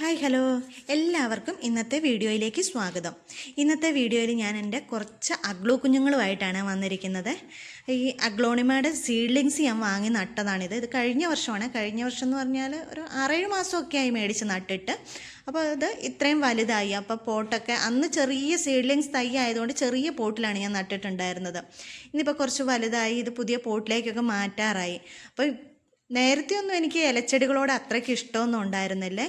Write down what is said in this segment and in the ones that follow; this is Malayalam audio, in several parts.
Hi hello. എല്ലാവർക്കും ഇന്നത്തെ വീഡിയോയിലേക്ക് സ്വാഗതം. ഇന്നത്തെ വീഡിയോയിൽ ഞാൻ എന്റെ കുറച്ച് അഗ്ലോ കുഞ്ഞുങ്ങളുമായിട്ടാണ് വന്നിരിക്കുന്നത്. ഈ അഗ്ലോണിമയുടെ സീഡ്ലിങ്സ് ഞാൻ വാങ്ങി നട്ടതാണിത്. ഇത് കഴിഞ്ഞ വർഷമാണ്. കഴിഞ്ഞ വർഷം എന്ന് പറഞ്ഞാൽ ഒരു ആറേഴ് മാസമൊക്കെ ആയി മേടിച്ച് നട്ടിട്ട്. അപ്പോൾ ഇത് ഇത്രയും വലുതായി. അപ്പോൾ പോട്ടൊക്കെ അന്ന് ചെറിയ സീഡ്ലിങ്സ് തൈ ആയതുകൊണ്ട് ചെറിയ പോട്ടിലാണ് ഞാൻ നട്ടിട്ടുണ്ടായിരുന്നത്. ഇന്നിപ്പോൾ കുറച്ച് വലുതായി. ഇത് പുതിയ പോട്ടിലേക്കൊക്കെ മാറ്റാറായി. അപ്പോൾ നേരത്തെ ഒന്നും എനിക്ക് ഇലച്ചെടികളോട് അത്രയ്ക്ക് ഇഷ്ടമൊന്നും ഉണ്ടായിരുന്നില്ലേ?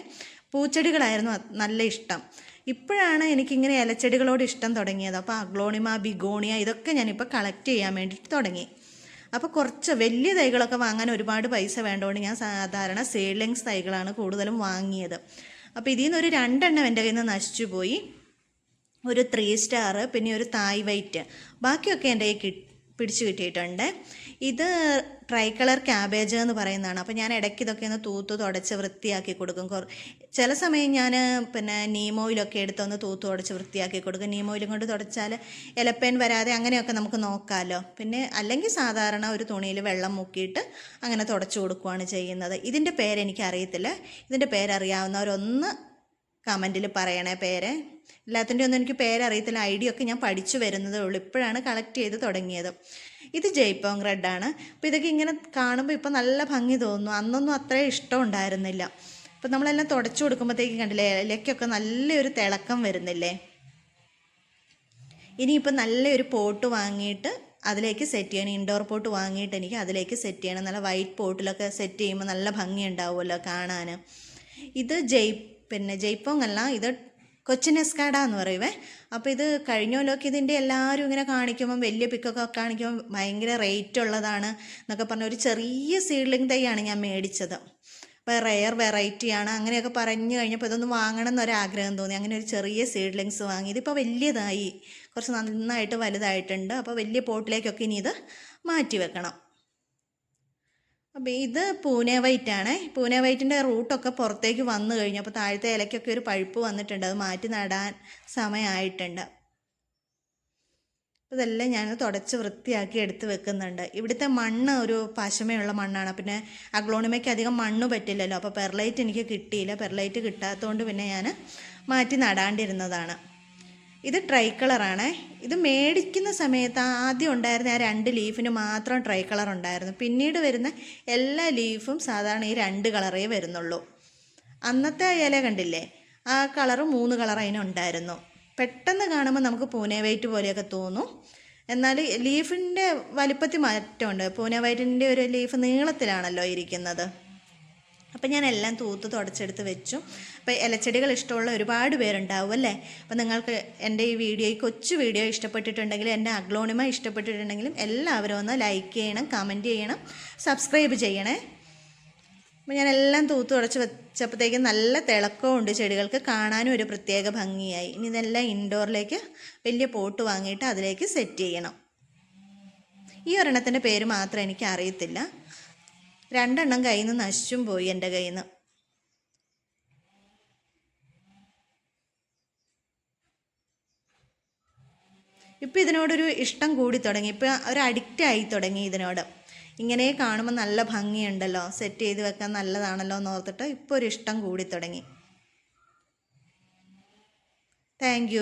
പൂച്ചെടികളായിരുന്നു നല്ല ഇഷ്ടം. ഇപ്പോഴാണ് എനിക്കിങ്ങനെ ഇലച്ചെടികളോട് ഇഷ്ടം തുടങ്ങിയത്. അപ്പോൾ അഗ്ലോണിമ ബിഗോണിയ ഇതൊക്കെ ഞാനിപ്പോൾ കളക്ട് ചെയ്യാൻ വേണ്ടിയിട്ട് തുടങ്ങി. അപ്പോൾ കുറച്ച് വലിയ തൈകളൊക്കെ വാങ്ങാൻ ഒരുപാട് പൈസ വേണ്ടതുകൊണ്ട് ഞാൻ സാധാരണ സീഡ്ലിങ്സ് തൈകളാണ് കൂടുതലും വാങ്ങിയത്. അപ്പോൾ ഇതിൽ നിന്ന് ഒരു രണ്ടെണ്ണം എന്റെ കയ്യിൽ നിന്ന് നശിച്ചു പോയി. ഒരു ത്രീ സ്റ്റാർ പിന്നെ ഒരു തായ് വൈറ്റ് ബാക്കിയൊക്കെ എന്റെ കയ്യിൽ കിട്ടി. പിടിച്ചു കിട്ടിയിട്ടുണ്ട്. ഇത് ട്രൈ കളർ ക്യാബേജ് എന്ന് പറയുന്നതാണ്. അപ്പോൾ ഞാൻ ഇടയ്ക്ക് ഇതൊക്കെ ഒന്ന് തൂത്ത് തുടച്ച് വൃത്തിയാക്കി കൊടുക്കും. ചില സമയം ഞാൻ പിന്നെ നീമോയിലൊക്കെ എടുത്തൊന്ന് തൂത്ത് തുടച്ച് വൃത്തിയാക്കി കൊടുക്കും. നീമോയിലും കൊണ്ട് തുടച്ചാൽ ഇലപ്പേൻ വരാതെ അങ്ങനെയൊക്കെ നമുക്ക് നോക്കാമല്ലോ പിന്നെ അല്ലെങ്കിൽ സാധാരണ ഒരു തുണിയിൽ വെള്ളം മുക്കിയിട്ട് അങ്ങനെ തുടച്ചു കൊടുക്കുകയാണ് ചെയ്യുന്നത്. ഇതിന്റെ പേരെനിക്കറിയത്തില്ല. ഇതിന്റെ പേരറിയാവുന്നവരൊന്ന് കമന്റിൽ പറയണേ പേര്. എല്ലാത്തിന്റെ ഒന്നും എനിക്ക് പേരറിയത്തില്ല. ഐഡിയ ഒക്കെ ഞാൻ പഠിച്ചു വരുന്നതേ ഉള്ളൂ. ഇപ്പോഴാണ് കളക്ട് ചെയ്ത് തുടങ്ങിയത്. ഇത് ജയ്പോങ് റെഡാണ് അപ്പോൾ ഇതൊക്കെ ഇങ്ങനെ കാണുമ്പോൾ ഇപ്പോൾ നല്ല ഭംഗി തോന്നുന്നു. അന്നൊന്നും അത്രയും ഇഷ്ടം ഉണ്ടായിരുന്നില്ല. അപ്പോൾ നമ്മളെല്ലാം തുടച്ചു കൊടുക്കുമ്പോഴത്തേക്ക് കണ്ടില്ലേ ഇലയ്ക്കൊക്കെ നല്ലൊരു തിളക്കം വരുന്നില്ലേ? ഇനിയിപ്പോൾ നല്ലൊരു പോട്ട് വാങ്ങിയിട്ട് അതിലേക്ക് സെറ്റ് ചെയ്യണം. ഇൻഡോർ പോട്ട് വാങ്ങിയിട്ട് എനിക്ക് അതിലേക്ക് സെറ്റ് ചെയ്യണം. നല്ല വൈറ്റ് പോട്ടിലൊക്കെ സെറ്റ് ചെയ്യുമ്പോൾ നല്ല ഭംഗി ഉണ്ടാവുമല്ലോ കാണാൻ. ഇത് ജയ് പിന്നെ ജയ്പോങ് അല്ല ഇത് കൊച്ചിൻ എസ്കാഡ എന്ന് പറയുവേ. അപ്പോൾ ഇത് കഴിഞ്ഞ കൊല്ലമൊക്കെ ഇതിന്റെ എല്ലാവരും ഇങ്ങനെ കാണിക്കുമ്പം വലിയ പിക്കൊക്കെ കാണിക്കുമ്പം ഭയങ്കര റേറ്റ് ഉള്ളതാണ് എന്നൊക്കെ പറഞ്ഞ ഒരു ചെറിയ സീഡ്ലിംഗ് തൈയാണ് ഞാൻ മേടിച്ചത്. അപ്പോൾ റെയർ വെറൈറ്റിയാണ് അങ്ങനെയൊക്കെ പറഞ്ഞു കഴിഞ്ഞപ്പോൾ ഇതൊന്ന് വാങ്ങണം എന്നൊരാഗ്രഹം തോന്നി. അങ്ങനെ ഒരു ചെറിയ സീഡ്ലിങ്സ് വാങ്ങി. ഇതിപ്പോൾ വലിയതായി. കുറച്ച് നന്നായിട്ട് വലുതായിട്ടുണ്ട്. അപ്പോൾ വലിയ പോട്ടിലേക്കൊക്കെ ഇനി ഇത് മാറ്റി വെക്കണം. അപ്പോൾ ഇത് പൂനെ വൈറ്റ് ആണ്. പൂനെ വൈറ്റിന്റെ റൂട്ടൊക്കെ പുറത്തേക്ക് വന്നു കഴിഞ്ഞു. അപ്പോൾ താഴത്തെ ഇലയ്ക്കൊക്കെ ഒരു പഴുപ്പ് വന്നിട്ടുണ്ട്. അത് മാറ്റി നടാൻ സമയമായിട്ടുണ്ട്. ഇതെല്ലാം ഞാൻ തുടച്ച് വൃത്തിയാക്കി എടുത്ത് വെക്കുന്നുണ്ട്. ഇവിടുത്തെ മണ്ണ് ഒരു പശമയുള്ള മണ്ണാണ്. പിന്നെ അഗ്ലോണിമയ്ക്ക് അധികം മണ്ണ് പറ്റില്ലല്ലോ. അപ്പോൾ പെർലൈറ്റ് എനിക്ക് കിട്ടിയില്ല. പെർലൈറ്റ് കിട്ടാത്തതുകൊണ്ട് പിന്നെ ഞാൻ മാറ്റി നടാണ്ടിരുന്നതാണ്. ഇത് ട്രൈ കളറാണ്. ഇത് മേടിക്കുന്ന സമയത്ത് ആദ്യം ഉണ്ടായിരുന്ന ആ രണ്ട് ലീഫിന് മാത്രം ട്രൈ കളർ ഉണ്ടായിരുന്നു. പിന്നീട് വരുന്ന എല്ലാ ലീഫും സാധാരണ ഈ രണ്ട് കളറേ വരുന്നുള്ളൂ. അന്നത്തെ ഇല കണ്ടില്ലേ? ആ കളറ് മൂന്ന് കളർ അതിനുണ്ടായിരുന്നു പെട്ടെന്ന് കാണുമ്പോൾ നമുക്ക് പൂനെ വൈറ്റ് പോലെയൊക്കെ തോന്നും. എന്നാൽ ലീഫിന്റെ വലിപ്പത്തിൽ മാറ്റമുണ്ട്. പൂനെ വൈറ്റിന്റെ ഒരു ലീഫ് നീളത്തിലാണല്ലോ ഇരിക്കുന്നത്. അപ്പം ഞാൻ എല്ലാം തൂത്ത് തുടച്ചെടുത്ത് വെച്ചു. അപ്പോൾ ഇലച്ചെടികൾ ഇഷ്ടമുള്ള ഒരുപാട് പേരുണ്ടാവും അല്ലേ? അപ്പോൾ നിങ്ങൾക്ക് എന്റെ ഈ വീഡിയോ ഈ കൊച്ചു വീഡിയോ ഇഷ്ടപ്പെട്ടിട്ടുണ്ടെങ്കിൽ എന്റെ അഗ്ലോണിമ ഇഷ്ടപ്പെട്ടിട്ടുണ്ടെങ്കിലും എല്ലാവരും ഒന്ന് ലൈക്ക് ചെയ്യണം കമന്റ് ചെയ്യണം സബ്സ്ക്രൈബ് ചെയ്യണേ. അപ്പോൾ ഞാൻ എല്ലാം തൂത്ത് തുടച്ച് വെച്ചപ്പോഴത്തേക്കും നല്ല തിളക്കമുണ്ട് ചെടികൾക്ക്. കാണാനും ഒരു പ്രത്യേക ഭംഗിയായി. ഇനി ഇതെല്ലാം ഇൻഡോറിലേക്ക് വലിയ പോട്ട് വാങ്ങിയിട്ട് അതിലേക്ക് സെറ്റ് ചെയ്യണം. ഈ ഒരെണ്ണത്തിന്റെ പേര് മാത്രം എനിക്ക് അറിയത്തില്ല രണ്ടെണ്ണം കയ്യിൽ നിന്ന് നശിച്ചും പോയി എന്റെ കയ്യിൽ നിന്ന് ഇപ്പം ഇതിനോടൊരു ഇഷ്ടം കൂടി തുടങ്ങി. ഇപ്പം ഒരു അഡിക്റ്റ് ആയി തുടങ്ങി ഇതിനോട്. ഇങ്ങനെ കാണുമ്പോൾ നല്ല ഭംഗിയുണ്ടല്ലോ. സെറ്റ് ചെയ്ത് വെക്കാൻ നല്ലതാണല്ലോ എന്ന് ഓർത്തിട്ട് ഇപ്പോൾ ഒരു ഇഷ്ടം കൂടി തുടങ്ങി. താങ്ക്